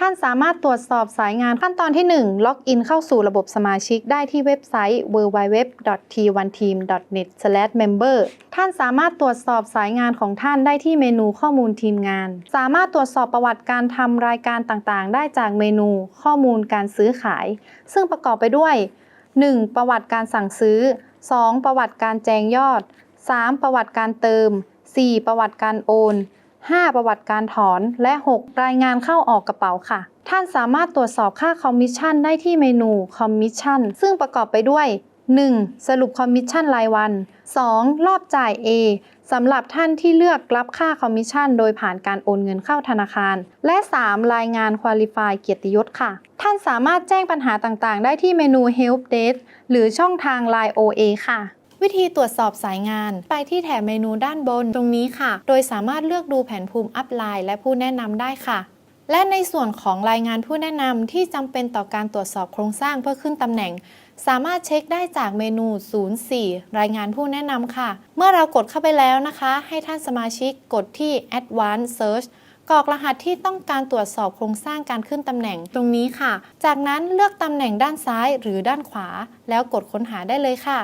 ท่านสามารถตรวจสอบสายงานขั้นตอนที่ 1 ล็อกอินเข้าสู่ระบบสมาชิกได้ที่เว็บไซต์ www.t1team.net/member ท่านสามารถตรวจสอบสายงานของท่านได้ที่เมนูข้อมูลทีมงาน สามารถตรวจสอบประวัติการทำรายการต่างๆ ได้จากเมนูข้อมูลการซื้อขาย ซึ่งประกอบไปด้วย 1. ประวัติการสั่งซื้อ 2. ประวัติการแจงยอด 3. ประวัติการเติม 4. ประวัติการโอน 5. ประวัติการถอน และ 6. รายงานเข้าออกกระเป๋าค่ะ ท่านสามารถตรวจสอบค่าคอมมิชชั่นได้ที่เมนูคอมมิชชั่นซึ่งประกอบไปด้วย 1. สรุปคอมมิชชั่นรายวัน 2. รอบจ่าย A สำหรับท่านที่เลือกรับค่าคอมมิชชั่นโดยผ่านการโอนเงินเข้าธนาคาร และ 3. รายงาน Qualify เกียรติยศค่ะ ท่านสามารถแจ้งปัญหาต่างๆ ได้ที่เมนู Help Desk หรือช่องทาง Line OA ค่ะ วิธีตรวจสอบสายงาน ไปที่แถบเมนูด้านบนตรงนี้ค่ะ โดยสามารถเลือกดูแผนภูมิอัพไลน์และผู้แนะนำได้ค่ะ และในส่วนของรายงานผู้แนะนำที่จำเป็นต่อการตรวจสอบโครงสร้างเพื่อขึ้นตำแหน่ง สามารถเช็คได้จากเมนู 04 รายงานผู้แนะนำค่ะ เมื่อเรากดเข้าไปแล้วนะคะ ให้ท่านสมาชิกกดที่ Advanced Search กรอกรหัสที่ต้องการตรวจสอบโครงสร้างการขึ้นตำแหน่งตรงนี้ค่ะ จากนั้นเลือกตำแหน่งด้านซ้ายหรือด้านขวา แล้วกดค้นหาได้เลยค่ะ